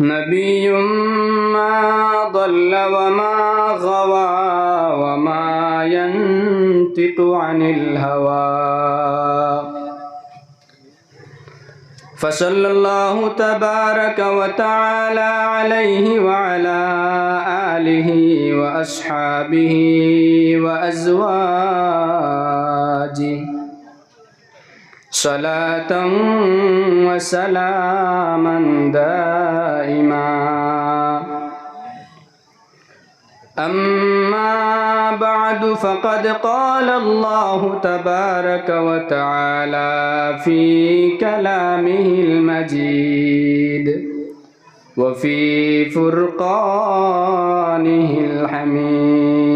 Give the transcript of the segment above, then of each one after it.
نبي ما ضل وما غوى وما ينطق عن الهوى. فصلى الله تبارك وتعالى عليه وعلى آله وأصحابه وأزواجه. صلاة وسلاما دائما. أما بعد فقد قال الله تبارك وتعالى في كلامه المجيد وفي فرقانه الحميد.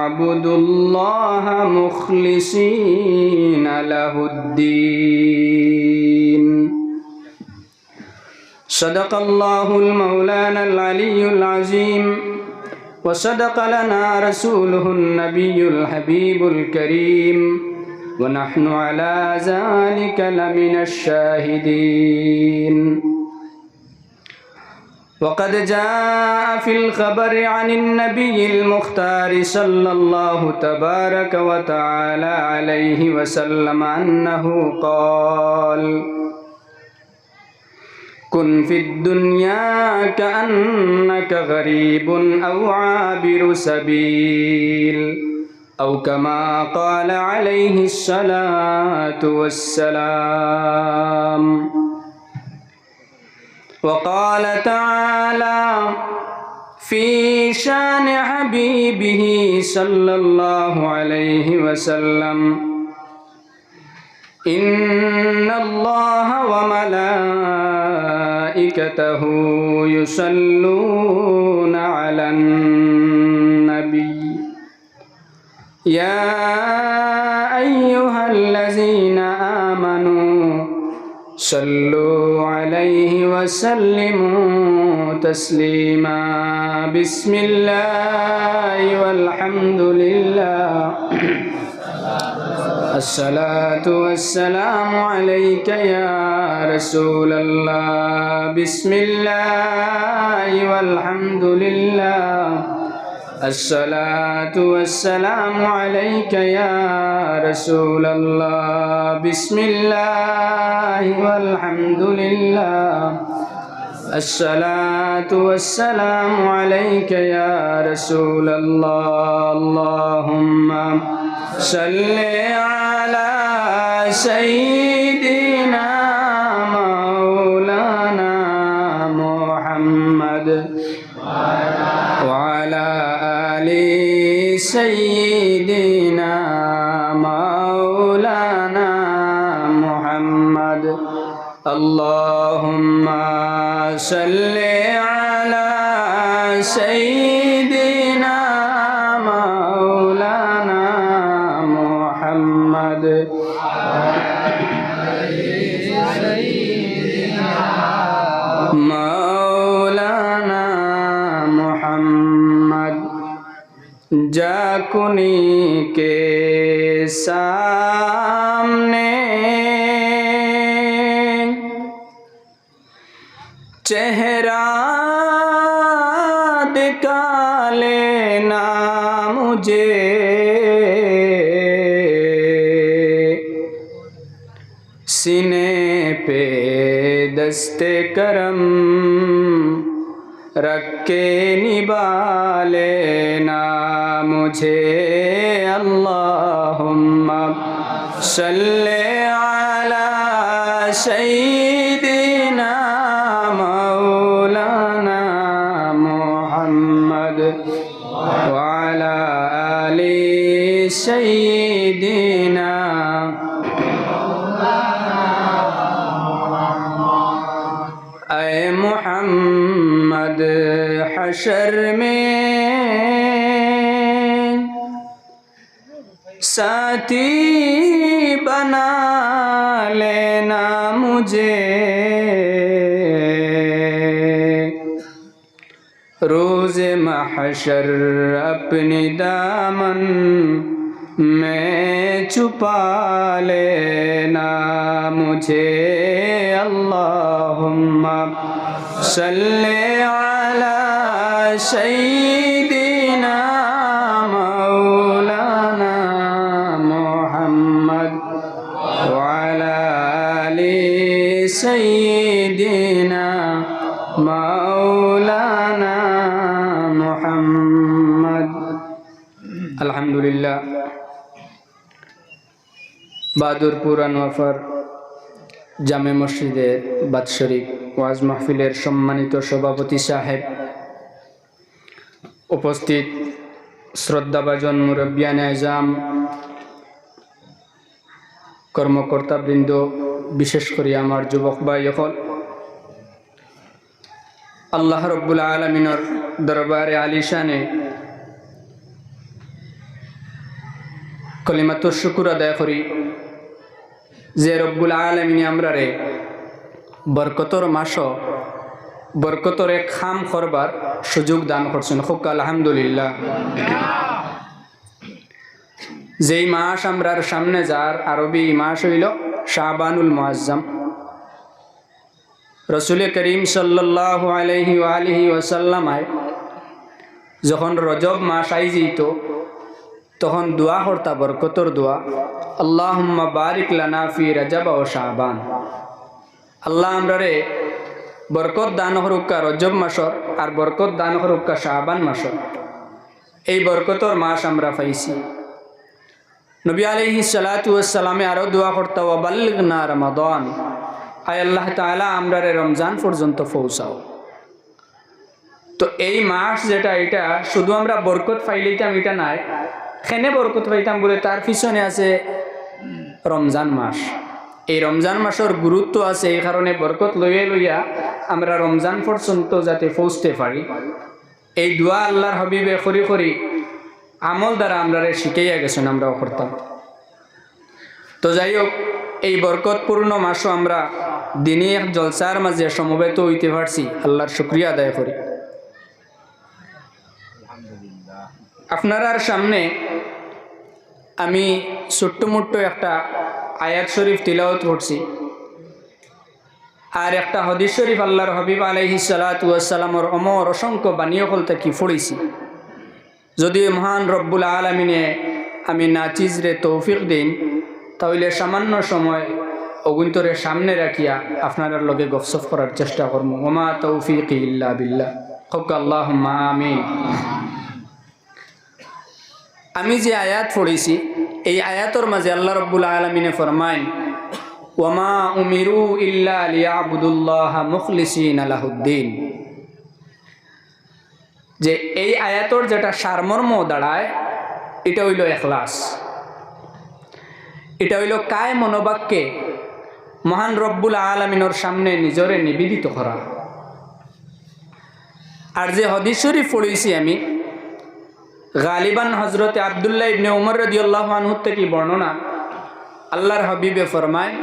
ليعبدوا الله مخلصين له الدين. صدق الله المولانا العلي العظيم وصدق لنا رسوله النبي الحبيب الكريم ونحن على ذلك لمن الشاهدين. وقد جاء في الخبر عن النبي المختار صلى الله تبارك وتعالى عليه وسلم أنه قال كن في الدنيا كأنك غريب أو عابر سبيل أو كما قال عليه الصلاة والسلام. وقال تعالى في شان حبيبه صلى الله عليه وسلم إن الله وملائكته يصلون على النبي. يا أيها الذين آمنوا صلوا عليه وسلموا تسليما. بسم الله والحمد لله. الصلاة والسلام عليك يا رسول الله. بسم الله والحمد لله. الصلاة والسلام عليك يا رسول الله. بسم الله والحمد لله. الصلاة والسلام عليك يا رسول الله. اللهم صل على سيدنا اللهم صل على سيدنا مولانا محمد مولانا محمد جاكني کے दस्ते करम रख के निभा लेना मुझे अल्लाहुम्मा सल्ले अला सय्यिदिना मौलाना मुहम्मद वअला आलि सय्यिदिना हशर में साथी बना लेना मुझे रोज महशर अपने दामन में छुपा लेना मुझे अल्लाहुम्मा सल्ले سيدنا مولانا محمد وعلى آل سيدنا مولانا محمد الحمد لله বাদুর পুরান ওয়াফার জামে মসজিদের বাৎসরিক ওয়াজ মাহফিলের সম্মানিত সভাপতি সাহেব উপস্থিত শ্রদ্ধাভাজন মুরব্বিয়ান আজম, কর্মকর্তাবৃন্দ, বিশেষ করে আমার যুবক ভাই হল আল্লাহ রব্বুল আলমিনর দরবারে আলিশানে কলিমাতুর শুকুর আদায় করি যে রব্বুল আলমিনে আমরা রে, বরকতর মাস বরকতরে খাম করবার সুযোগ দান করছেন। খুব আলহামদুলিল্লাহ। যেই মাস আমরার সামনে যার আরবি মাস হইল শাহবানুল মুআজ্জাম। রসুল করিম সাল্লাহ আলহি আলহি ওসাল্লামায় যখন রজব মাস আই যেত তখন দোয়া হরতা বরকতর দোয়া আল্লাহ বারিক লানা ফি রজব ও শাহবান আল্লাহ আমরারে বরকত দান হরুক্কা রজব মাসর আর বরকত দান হরুক্কা শাহবান মাসর। এই বরকতর মাস আমরা পাইছি। নবী আলহি সালাতামে আরও দোয়া করতে ওবাল্লিগ না রমাদন। আয় আল্লাহ তালা আমরারে রমজান পর্যন্ত পৌঁছাও। তো এই মাস যেটা, এটা শুধু আমরা বরকত পাইলেইতাম এটা নাই। খেনে বরকত পাইতাম বলে? তার পিছনে আছে রমজান মাস। এই রমজান মাসের গুরুত্ব আছে, এই কারণে বরকত লইয়া লইয়া আমরা রমজান পর্যন্ত যাতে পৌঁছতে পারি, এই দোয়া আল্লাহর হবিবে করি করি আমল দ্বারা আমরা শিখাইয়া গেছেন আমরাও করতাম তো যাই হোক, এই বরকতপূর্ণ মাসও আমরা দিনে এক জলসার মাঝে সমবেত হইতে পারছি, আল্লাহর শুক্রিয়া আদায় করি। আপনার সামনে আমি ছোট্ট মোট্ট একটা আয়াত শরীফ তিলাওত করছি। আর একটা হদিস শরীফ আল্লাহর হবিব আলহি সালাতামর অমর অসংখ্য বাণীয় ফলতে কি ফড়িছি। যদি মহান রব্বুল আলমিনে আমি নাচিজরে তৌফিক দিন, তাহলে সামান্য সময় অগুন্তরে সামনে রাখিয়া আপনার লগে গফসফ করার চেষ্টা করব ওমা তৌফিক ইল্লা বিল্লা হক আল্লাহ আমিন। আমি যে আয়াত পড়েছি, এই আয়াতর মাঝে আল্লাহ রব্বুল আলমিনে ফরমাইন ওমা উমিরু ইল্লা মুখলিসিন আলাহুদ্দিন যে এই আয়াতর যেটা সারমর্ম দাঁড়ায়, এটা হইল এখলাস। এটা হইল কায় মনোবাক্যে মহান রব্বুল আলমিনর সামনে নিজরে নিবেদিত করা। আর যে হদিস শরীফ আমি, গালিবান হজরতে আবদুল্লাহ ইবনে উমর রদিউল্লাহ আনহুর থেকে বর্ণনা, আল্লাহর হবিবে ফরমায়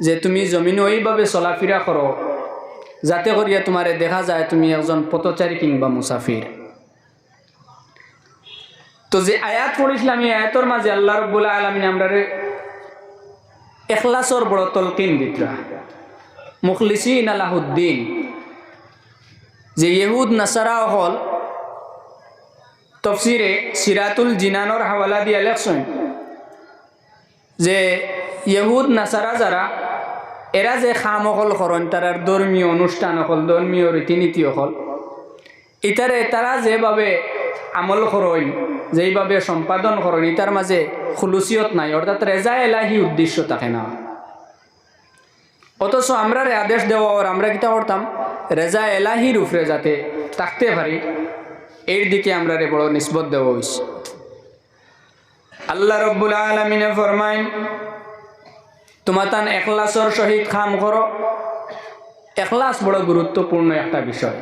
যে তুমি জমিন ওইভাবে চলাফেরা করো যাতে করিয়া তোমারে দেখা যায় তুমি একজন পথচারী কিংবা মুসাফির তো যে আয়াত পড়েছিলাম এই আয়াতর মাঝে আল্লাহ রব্বুল্লাহ আলমিন আমরা এখলাসর বড় তলকিন দিতরা মুখলিসিন আলাহুদ্দিন। যে ইহুদ নাসারা হল তফসিরে সিরাতুল জিনানোর হাওয়ালা দিয়ে লেখছেন যে ইহুদ নাসারা যারা এরা যে খাম অকল করেন তারার ধর্মীয় অনুষ্ঠান অকল, ধর্মীয় রীতিনীতি অকল। ইতারে তারা যেভাবে আমল করেন যেইভাবে সম্পাদন করেন ইতার মাঝে খুলুসিয়ত নাই, অর্থাৎ রেজা এলাহি উদ্দেশ্য থাকে না। অথচ আমরা রে আদেশ দেওয়া ওর, আমরা কিতা করতাম? রেজা এলাহির উপরে যাতে থাকতে পারি, এর দিকে আমরা রে বড় নিসবত দেওয়া হয়েছে আল্লাহ রব্বুল আলমিনে ফরমাইন তোমার তান এখলাসর সহিত খাম করো। এখলাস বড় গুরুত্বপূর্ণ একটা বিষয়।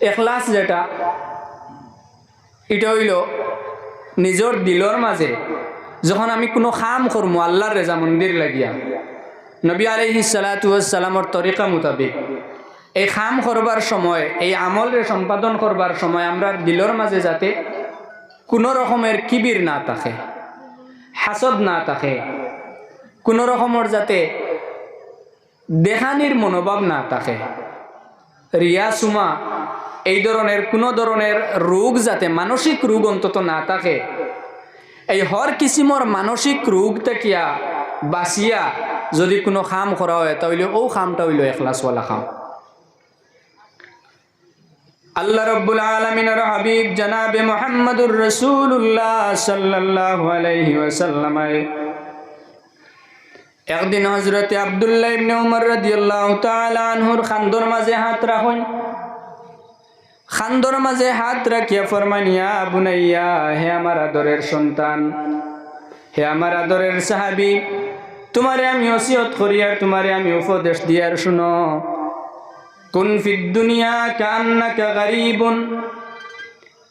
এখলাস যেটা, এটা হইল নিজর দিলর মাঝে, যখন আমি কোনো খাম করমু আল্লাহর রেজা মন্দির লাগিয়া। নবী আলহি সালাতামর তরিকা মোতাবেক, এই খাম করবার সময়, এই আমলরে সম্পাদন করবার সময় আমরা দিলর মাঝে যাতে কোনো রকমের কিবির না থাকে। হাসদ না থাকে। কোনো রকমের যাতে দেখানির মনোভাব না থাকে। রিয়া সুমা, এই ধরনের কোনো ধরনের রোগ যাতে মানসিক রোগ অন্তত না থাকে। এই হর কিসিমর মানসিক রোগ থাকিয়া বাঁচিয়া যদি কোনো খাম করা হয় তাহলে ও খামটা হইল এখলাসওয়ালা খাম। আল্লাহ রব্বুল আলমিনের হাবিব জনাবে মোহাম্মদুর রসুল্লাহ সাল্লাহ আলাইহি ওয়াসাল্লাম। একদিন হজরতে আবদুল্লাহ ইবনে উমর রাদিয়াল্লাহু তাআলা আনহুর খান্দর মাঝে হাত রাখুন। খান্দর মাঝে হাত রাখিয়া ফরমানিয়া, বুনাইয়া, হে আমার আদরের সন্তান, হে আমার আদরের সাহাবি, তোমারে আমি ওসিয়ত করি আর তোমারে আমি উপদেশ দিয়ার শুনো। কুন ফিদ দুনিয়া কান্নাকা গারিবুন।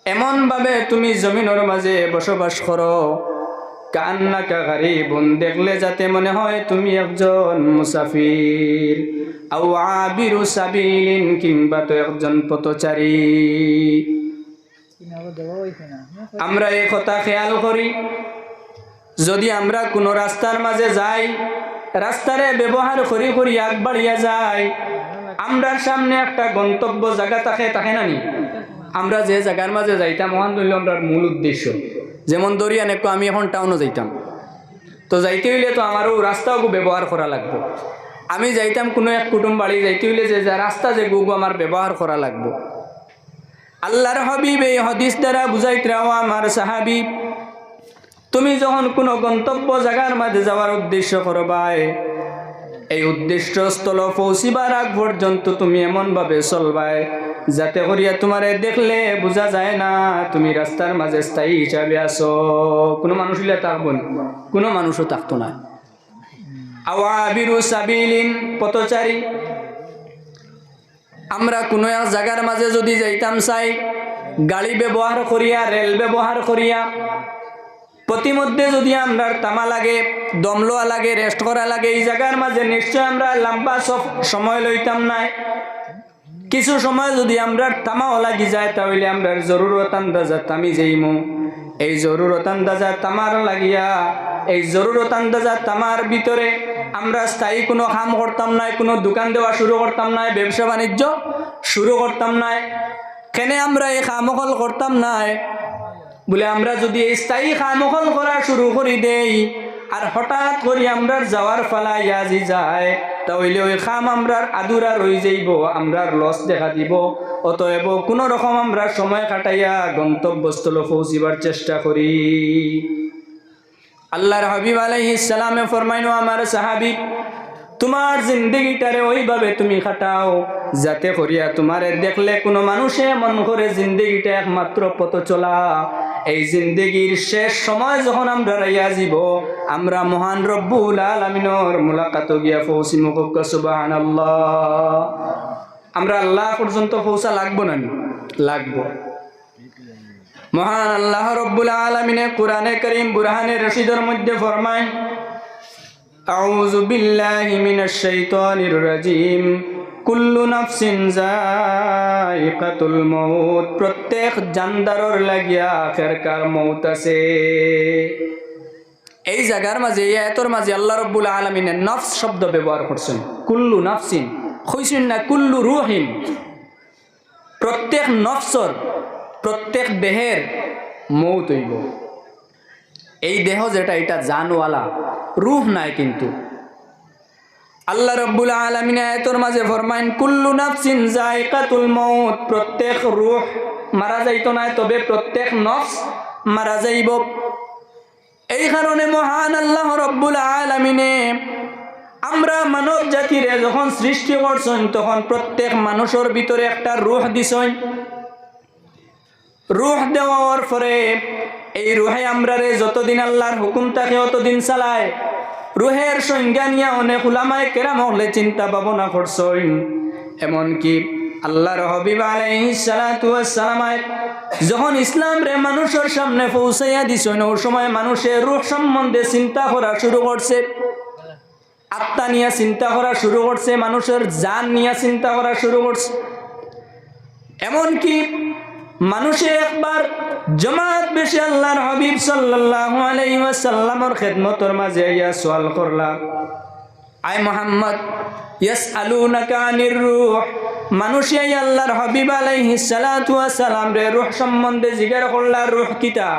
এমন ভাবে তুমি জমিনের মাঝে বসবাস করো। কান্নাকা গারিবুন, দেখলে যাতে মনে হয় তুমি একজন মুসাফির। আও আবিরু সাবিলিন, কিংবা তো একজন পথচারী। আমরা এই কথা খেয়াল করি, যদি আমরা কোনো রাস্তার মাঝে যাই, রাস্তারে ব্যবহার করি করি আগ বাড়িয়া যাই আমরার সামনে একটা গন্তব্য জায়গা থাকে থাকে না নি? আমরা যে জায়গার মাঝে যাইতাম ওখান ধরল আমরা মূল উদ্দেশ্য। যেমন দরিয়ান একটু আমি এখন টাউনও যাইতাম। তো যাইতে হইলে তো আমারও রাস্তাও ব্যবহার করা লাগবে। আমি যাইতাম কোনো এক কুটুম বাড়ি, যাইতে হইলে যে রাস্তা, যে গুগু আমার ব্যবহার করা লাগবে। আল্লাহর হবিব এই হদিস দ্বারা বুঝাইতরাও আমার সাহাবিব তুমি যখন কোনো গন্তব্য জায়গার মাঝে যাওয়ার উদ্দেশ্য করবাই এই উদ্দেশ্য স্থল পৌঁছিবার আগ পর্যন্ত তুমি এমনভাবে চলবাই। যাতে করিয়া তোমারে দেখলে বোঝা যায় না, তুমি রাস্তার মাঝে স্থায়ী হিসাবে আসো কোনো মানুষ হইলে থাকব না। কোনো মানুষও থাকতো না। আমরা কোনো এক জায়গার মাঝে যদি যাইতাম চাই, গাড়ি ব্যবহার করিয়া, রেল ব্যবহার করিয়া প্রতিমধ্যে যদি আমরা তামা লাগে দমলোয়া লাগে রেস্ট করা লাগে, এই জায়গার মাঝে নিশ্চয় আমরা লম্বা সব সময় লইতাম নাই। কিছু সময় যদি আমরা তামাও লাগি যায়, তাহলে আমরা জরুরত আন্দাজা তামি যাইমু। এই জরুরত আন্দাজা তামার লাগিয়া, এই জরুরত আন্দাজা তামার ভিতরে আমরা স্থায়ী কোনো কাম করতাম নাই, কোনো দোকান দেওয়া শুরু করতাম নাই ব্যবসা বাণিজ্য শুরু করতাম নাই। কেনে আমরা এই কামকল করতাম নাই? বলে, আমরা যদি এই স্থায়ী কামকল করা শুরু করি দেই, আর হঠাৎ করে আমরা যাওয়ার ফালা ইয়াজি যায়, তাহলে ওই খাম আমরার আদুরা রই যাইব, আমরার লস দেখা দিব। অতএব কোনো রকম আমরা সময় কাটাইয়া গন্তব্যস্থল পৌঁছিবার চেষ্টা করি। আল্লাহর হাবিব আলাইহিস সালামে ফরমাইনো, আমার সাহাবি, তোমার জিন্দগিটারে ওইভাবে তুমি খাটাও, যাতে করিয়া তোমারে দেখলে কোনো মানুষে মন করে জিন্দগিটা একমাত্র পথ চলা এই জিন্দগির শেষ সময় যখন আমরা রাইয়া যাব আমরা মহান রব্বুল আলমিনর মোলাকাত গিয়া ফৌসি মুখ সুবাহান আমরা আল্লাহ পর্যন্ত পৌঁছা লাগবো না নি? লাগবো মহান আল্লাহ রব্বুল আলমিনে কোরআনে করিম বুরহানে রশিদের মধ্যে ফরমায় أعوذ بالله من الشيطان الرجيم কুল্লু নাফসিন জায়কাতুল মউত, প্রত্যেক জানদারর লাগিয়া আখেরকার মৌত আছে। এই জায়গার মাঝে, এই আয়াতর মাঝে আল্লাহ রব্বুল আলমিনে নফস শব্দ ব্যবহার করছেন। কুল্লু নাফসিন, কইছেন না কুল্লু রুহিন। প্রত্যেক নফসর, প্রত্যেক দেহের মৌত হইব। এই দেহ যেটা, এটা জানওয়ালা রুহ নাই কিন্তু। আল্লাহ রব্বুল আলমিন আয়তর মাঝে ফরমাইন কুল্লু নাফসিন জায়কাতুল মৌত প্রত্যেক রুহ মারা যাইতো না, তবে প্রত্যেক নফস মারা যাইব। এই কারণে মহান আল্লাহ রব্বুল আলমিনে আমরা মানব জাতিরে যখন সৃষ্টি করছেন, তখন প্রত্যেক মানুষের ভিতরে একটা রুহ দিছেন। রুহ দেওয়ার পরে এই রুহে আমরারে যতদিন আল্লাহর হুকুম থাকে, অতদিন চালায় রুহের সংজ্ঞা নিয়ে অনেক উলামায় কেরাম হলে চিন্তা ভাবনা করছেন এমনকি আল্লাহর হবিব সালাম যখন ইসলাম রে মানুষের সামনে পৌঁছাইয়া দিছেন, ওই সময় মানুষের রূহ সম্বন্ধে চিন্তা করা শুরু করছে। আত্মা নিয়ে চিন্তা করা শুরু করছে, মানুষের জান নিয়ে চিন্তা করা শুরু করছে। এমনকি মানুষে একবার জমাত বেশি আল্লাহর হাবিব সাল্লাল্লাহু আলাইহি ওয়াসাল্লামের খেদমতর মাঝে ইয়া সওয়াল করলাম আয় মোহাম্মদ, ইয়াসআলুনাকা আনির রূহ। মানুষে আই আল্লাহর হাবিব আলাইহিস সালাতু ওয়াসালাম রে, রূহ সম্বন্ধে জিজ্ঞাসা করলা, রূহ কিতা?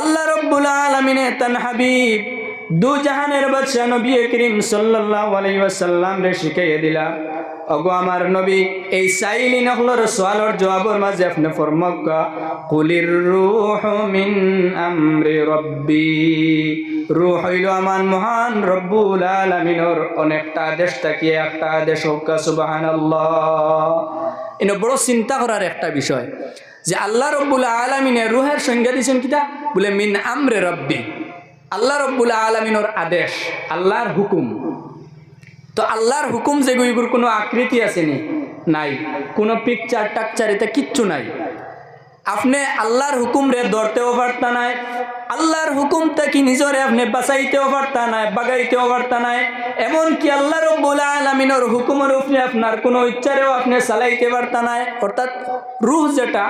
আল্লাহ রব্বুল আলমিনে তান হাবিব দু জাহানের বাদশাহ নবী করিম সাল্লাল্লাহু আলাইহি ওয়াসাল্লাম রে শিখাইয়া দিলা, অগো আমার নবী, এই সাইলি নকলর সোয়ালর জবাবর মাঝে আপনি ফরমক্কা, কুলির রূহ মিন আমরি রব্বি। রূহ হইল আমার মহান রব্বুল আলামিনের অনেকটা দেশ তাকিয়ে একটা দেশ হোকা সুবহানাল্লাহ। এনে বড় চিন্তা করার একটা বিষয়, যে আল্লাহ রব্বুল আলমিনের রুহের সংজ্ঞা দিয়েছেন কিতা? বলে, মিন আমরে রব্বি। আল্লাহ রব্বুল আলমিনের আদেশ, আল্লাহর হুকুম। তো আল্লাহর হুকুম যে গুইগুর কোনো আকৃতি আসেনি নাই। কোনো পিকচার টাকচার এটা কিচ্ছু নাই। আপনি আল্লাহর হুকুম রে ধরতেও পারতা নাই, আল্লাহর হুকুম কি নিজরে আপনি বাঁচাইতেও পারতা নাই, বাগাইতেও পারতা নাই। এমনকি আল্লাহ রব্বুল আলমিনের হুকুমের উপরে আপনার কোনো ইচ্ছারেও আপনি চালাইতে পারতা নাই। অর্থাৎ রুহ যেটা,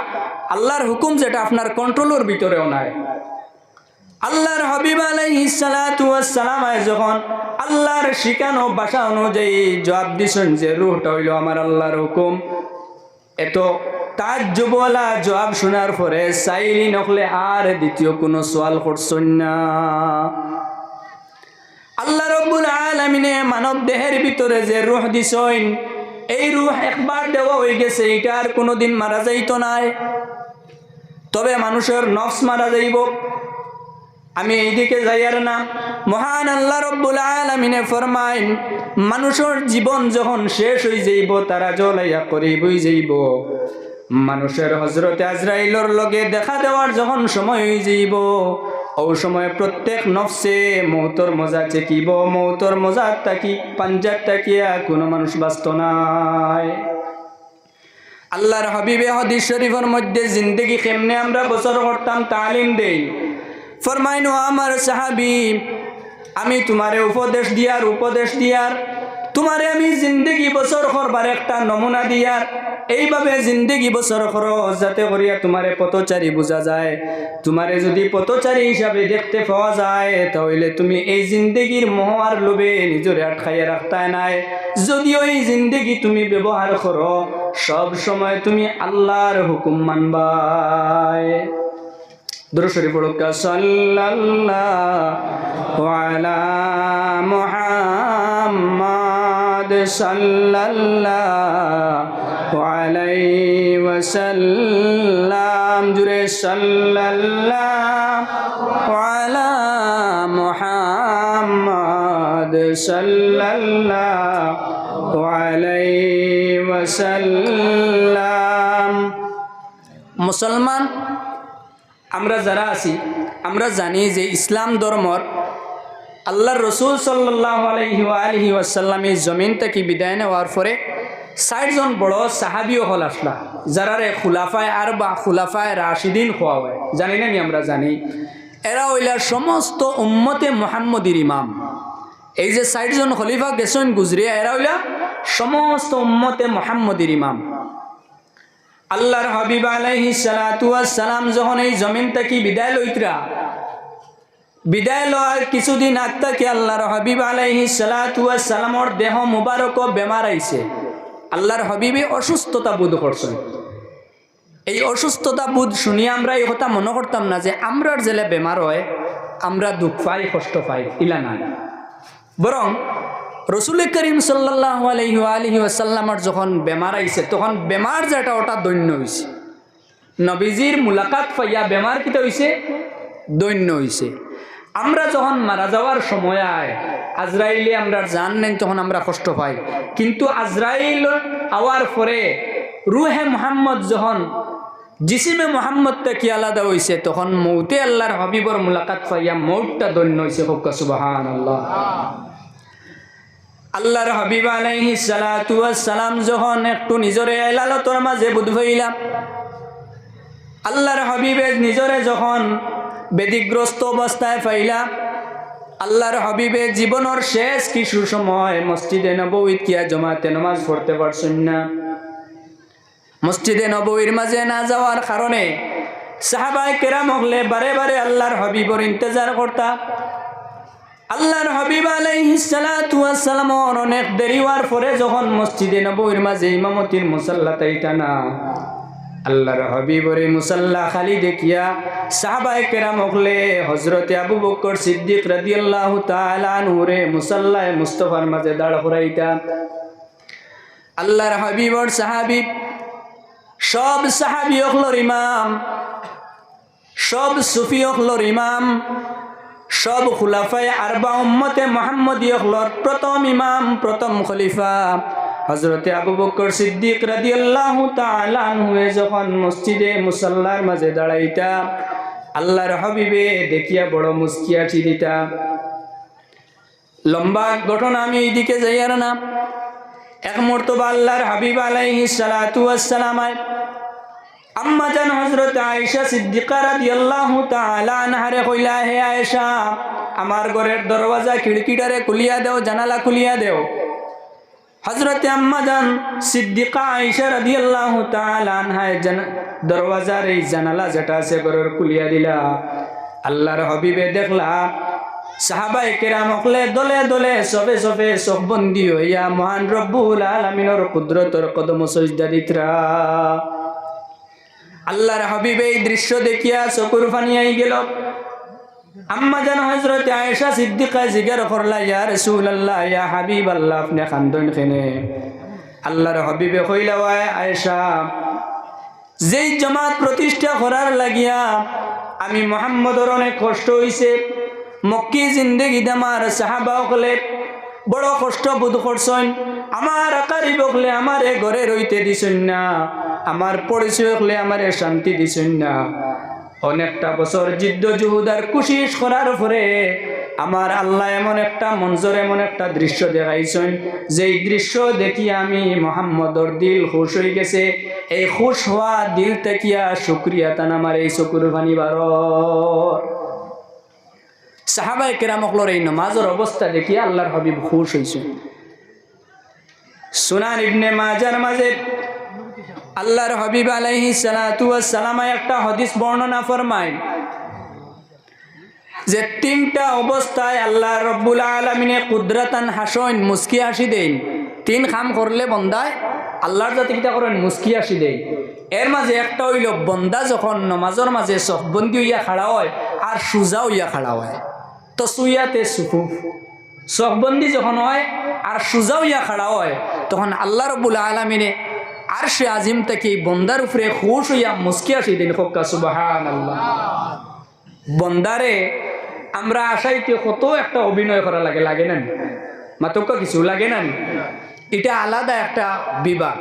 আল্লাহর হুকুম যেটা আপনার কন্ট্রোলের ভিতরেও নাই। আল্লাহর হাবিব আলাইহিস সালাতু ওয়াস সালাম আয় যখন আল্লাহর শিখানো ভাষা অনুযায়ী জবাব দিছেন যে রুহটা হইল আমার আল্লাহর হুকুম। এত তাজ্জুবলা জবাব শোনার পরে সাইলি নকলে আর দ্বিতীয় কোনো সোয়াল করছেন না। আল্লাহ রব্বুল আলমিনে মানব দেহের ভিতরে যে রুহ দিছইন এই রুহ একবার দেওয়া হয়ে গেছে, এটা আর কোনোদিন মারা যাইতো নাই। তবে মানুষের নফস মারা যাইব। আমি এইদিকে যাইয়ার না। মহান আল্লাহ রব্বুল আলমিনে ফরমাইন, মানুষের জীবন যখন শেষ হয়ে যাইব, তারা জ্বলাইয়া করিবই যাইব। মানুষের হজরতে আজরাইলর লগে দেখা দেওয়ার যখন সময় হয়ে যাইব, ও সময় প্রত্যেক নফসে মৌতর মজা চেকিব, মৌতর মজা তাকি পাঞ্জাব তাকিয়া কোনো মানুষ বাঁচত নাই। আল্লাহর হাবিবে হদিস শরীফের মধ্যে জিন্দগি কেমনে আমরা বছর করতাম, তালিম দেই। ফরমাইনো আমার সাহাবি, আমি তোমারে উপদেশ দিয়ার উপদেশ দিয়ার, তোমারে আমি জিন্দগি বছর করবার একটা নমুনা দিয়ার। এইভাবে জিন্দগি বছর করো, যাতে করিয়া তোমারে পথচারী বোঝা যায়। তোমারে যদি পথচারী হিসাবে দেখতে পাওয়া যায়, তাহলে তুমি এই জিন্দগির মোহ আর লোভে নিজরে আটকাইয়া রাখতায় নাই। যদিও এই জিন্দগি তুমি ব্যবহার করো, সব সময় তুমি আল্লাহর হুকুম মানবায় দুরুশরী পড়ুক। সাল্লাল্লাহু আলা মুহাম্মাদ সাল্লাল্লাহু আলাইহি ওয়াসাল্লাম। জুরে সাল্লাল্লাহু আলা মুহাম্মাদ সাল্লাল্লাহু আলাইহি ওয়াসাল্লাম। মুসলমান আমরা যারা আছি, আমরা জানি যে ইসলাম ধর্মর আল্লাহর রসুল সাল্লাহ আলহি ওয়াসাল্লাম জমিন থেকে বিদায় নেওয়ার পরে ষাটজন বড় সাহাবিও হল আসলা, যারারে খুলাফায় আর বা খুলাফায় রাশিদিন খোয়া হয়। জানি না আমরা জানি। এরা হইলার সমস্ত উম্মতে মোহাম্মদির ইমাম। এই যে ষাটজন খলিফা গেছেন গুজরিয়া, এরা হইলা সমস্ত উম্মতে মোহাম্মদির ইমাম। আল্লাহর হাবিব আলাইহি সালাম যখন এই জমিন থেকে বিদায় লইতরা, বিদায় লওয়ার কিছুদিন আগ থেকে আল্লাহর হাবিব আলাইহি সালামর দেহ মুবারক বেমার আইছে। আল্লাহর হাবিবে অসুস্থতা বোধ করছেন। এই অসুস্থতা বোধ শুনিয়ে আমরা এই কথা মনে করতাম না যে আমরার জেলে বেমার হয়, আমরা দুঃখ পাই, কষ্ট পাই, ইলা না বরং রসুল করিম সাল্লাহ আলহি আলহি আসাল্লামর যখন বেমার আইছে, তখন বেমার যেটা, ওটা দৈন্য হয়েছে নবীজির মুলাকাত পাইয়া বেমার কিতা হয়েছে দৈন্য হয়েছে আমরা যখন মারা যাওয়ার সময় আয়, আজরাইলে আমরা জান নেন তখন আমরা কষ্ট পাই। কিন্তু আজরাইল আওয়ার পরে রুহে মোহাম্মদ যখন, জিসিমে মোহাম্মদ কি আলাদা হয়েছে তখন মৌতে আল্লাহর হবিবর মুলাকাত পাইয়া মৌটটা দৈন্য হয়েছে হোক সুবাহান আল্লাহ আল্লাহর হাবিব আলাইহি সালাতু সালাম যখন একটু নিজরে এলালতর মাঝে বুধ হইলাম, আল্লাহর হাবিবে নিজরে যখন বেদিগ্রস্ত অবস্থায় পাইলা আল্লাহর হাবিবে জীবনের শেষ কিছু সময় মসজিদে নবউদ কিয়া জমাতে নামাজ পড়তে পারছেন না। মসজিদে নবীর মাঝে না যাওয়ার কারণে সাহাবাই কেরাম হলে বারে বারে আল্লাহর হবিবর ইন্তজার করতা আল্লাহর হবিব আলাইহিসালাম অনেক দেরি হওয়ার পরে যখন মসজিদে নবীর মাঝে ইমামতির মুসাল্লা তাইতা না, আল্লাহর হবিবরে মুসাল্লা খালি দেখিয়া সাহাবাই কেরাম হলে হজরতে আবু বকর সিদ্দিক রাদিয়াল্লাহু তাআলা নূরে মুসাল্লায় মুস্তফার মাঝে দাঁড় করাইতা। আল্লাহর হবিবর সাহাবী, সব সাহাবি অখলর ইমাম, সব সুফি অখলর ইমাম সব খুলাফায় আরবা উম্মতে মোহাম্মদী অখলর প্রথম ইমাম, প্রথম খলিফা। হজরতে আবু বকর সিদ্দিক রাদিয়াল্লাহু তাআলা আনহুয়ে যখন মসজিদে মুসাল্লার মাঝে দাঁড়াইতা, আল্লাহর হবিবে দেখিয়া বড় মুস্কিয়া চিরিতা। লম্বা ঘটনা আমি এইদিকে যাই আর না। এক মর্তবা আল্লাহর হাবিব আলাইহি সালাতু ওয়াসসালামায় আম্মা জান হযরত আয়েশা সিদ্দিকা রাদিয়াল্লাহু তাআলা আনহারে কইলা, হে আয়েশা, আমার ঘরের দরওয়াজা খিড়কিটারে খুলিয়া দেও, জানালা খুলিয়া দেও। হযরতে আম্মা জান সিদ্দিকা আয়েশা রাদিয়াল্লাহু তাআলা আনহায় দরওয়াজার এই জানালা যেটা আছে ঘরের খুলিয়া দিলা। আল্লাহর হাবিবে দেখলা সাহাবাই কেরাম হকলে দলে দলে সবে সবে চোখবন্দি হইয়া মহান রব্বুল আলমিনর কুদরতর কদম সজদা দিতরা। আল্লাহর হাবিবে এই দৃশ্য দেখিয়া চকুর ফানিয়াই গেল। আম্মা খেনে যেই জামাত লাগিয়া আমি মোহাম্মদর অনেক কষ্ট হইছে। মক্কি জিন্দগি আমার সাহাবা হলে বড় কষ্ট বোধ করছেন। আমার আকারি বকলে আমার ঘরে রইতে দিছেন না। আমার পরিচয় হলে আমার শান্তি দিছেন না। অনেকটা বছর জিদ্দ জুহুদার কুশিস করার পরে আমার আল্লাহ এমন একটা মঞ্জর, এমন একটা দৃশ্য দেখাইছেন। যেই দৃশ্য দেখি আমি মোহাম্মদর দিল খুশ হয়ে গেছে। এই খুশ হওয়া দিল তেকিয়া শুক্রিয়া তান আমার এই চকুর ভানিবার সাহাবাই কেরামকলর এই নমাজের অবস্থা দেখি আল্লাহর হবিব খুশ হয়েছে সুনান ইবনে মাজার মাঝে আল্লাহর হবিব আলাইহি সালাতু সালামায় একটা হদিস বর্ণনা ফরমায় যে তিনটা অবস্থায় আল্লাহ রব্বুল আলমিনে কুদরতান হাসন, মুস্কি হাসি দেন। তিন খাম করলে বন্দায় আল্লাহর জাতি কিতা করেন? মুস্কি হাসি দেয়। এর মাঝে একটা হইল বন্দা যখন নমাজের মাঝে সফবন্দি হইয়া খাড়া হয় আর সুজা হইয়া খাড়া হয়। তো সুইয়াতে সুফুফ। সফবন্দি যখন হয় আর সুজা হইয়া খাড়া হয়, তখন আল্লাহ রব্বুল আলমিনে আর আজিম থেকে বন্দার উপরে খুশ হইয়া মুস্কি আসি দিন সুবাহান বন্দারে আমরা আশাইতে কত একটা অভিনয় করা লাগে লাগে না মাতক্য কিছু লাগে না এটা আলাদা একটা বিভাগ।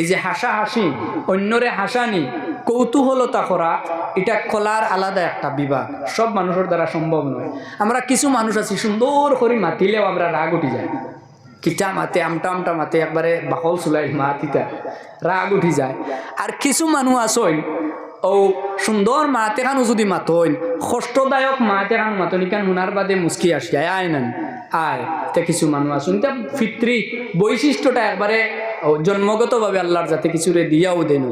এই যে হাসা হাসি অন্যরে হাসানি, কৌতূহলতা করা, এটা কলার আলাদা একটা বিভাগ। সব মানুষের দ্বারা সম্ভব নয়। আমরা কিছু মানুষ আছি, সুন্দর করে মাতিলেও আমরা রাগ উঠি যায়। কিটা মাতে আমটা আমটা মাতে, একবারে বাকল চুলাই মাতিতা রাগ উঠি যায়। আর কিছু মানুষ আসইন ও সুন্দর মাতে খানো যদি মাতইন, কষ্টদায়ক মাতে খান মাতনি কান শুনার বাদে মুস্কি আসি আয় আয় নান, আয়, তে কিছু মানুষ আসুন তা ফিত্রি বৈশিষ্ট্যটা একবারে জন্মগতভাবে আল্লাহর যাতে কিছুরে দিয়াও দেন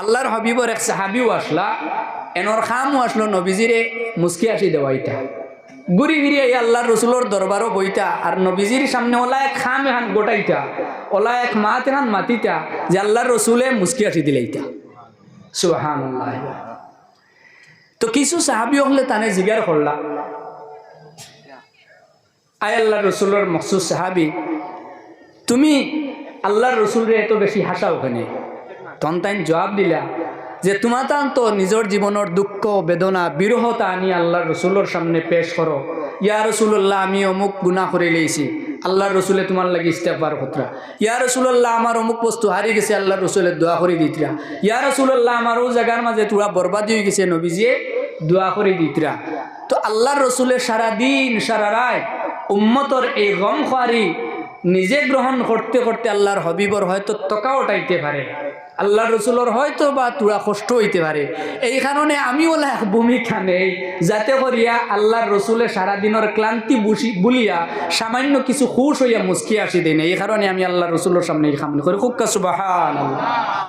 আল্লাহর হবিবর এক সাহাবিও আসলা এনর খামও আসলো নবীজিরে মুস্কি আসি দেওয়াইতা ঘুরি এই আল্লাহর রসুলোর দরবারও বইতা, আর নবীজির সামনে ওলা এক খাম এখান গোটাইতা, ওলা এক মাত এখান মাতিতা, যে আল্লাহর রসুলে মুস্কি আসি দিলাইতা। সুহান তো কিছু সাহাবি হলে তানে জিগার করলা। আয় আল্লাহ রসুলোর মকসুদ সাহাবি, তুমি আল্লাহর রসুলরে এত বেশি হাসা ওখানে তখন তাই জবাব দিলা যে তোমার তান তো নিজের জীবনের দুঃখ, বেদনা, বিরহতা আনি আল্লাহর রসুলোর সামনে পেশ করো। ইয়া রসুল্লাহ আমি অমুক গুণা করে লেছি আল্লাহর রসুলে তোমার লাগে ইস্তেফার খতরা ইয়া রসুল্লাহ আমার অমুক বস্তু হারিয়ে গেছে, আল্লাহর রসুলের দোয়া করে দিতরা। ইয়া রসুল্লাহ আমার ও জায়গার মাঝে তোরা বরবাদি হয়ে গেছে, নবীজিয়ে দোয়া করে দিতরা। তো আল্লাহর রসুলের সারা দিন সারা রায় উম্মতর এই গম খারি নিজে গ্রহণ করতে করতে আল্লাহর হবিবর হয়তো তকা ওটাইতে পারে। আল্লাহ রসুলোর হয়তো বা তুরা কষ্ট হইতে পারে। এই কারণে আমিও ভূমিকা নেই যাতে করিয়া আল্লাহর রসুলের সারাদিনের ক্লান্তি বুঝি বলিয়া সামান্য কিছু খুশ হইয়া মুসকি আসি দেয় এই কারণে আমি আল্লাহ রসুলের সামনে এই খামনি করি। খুব কাসুবাহান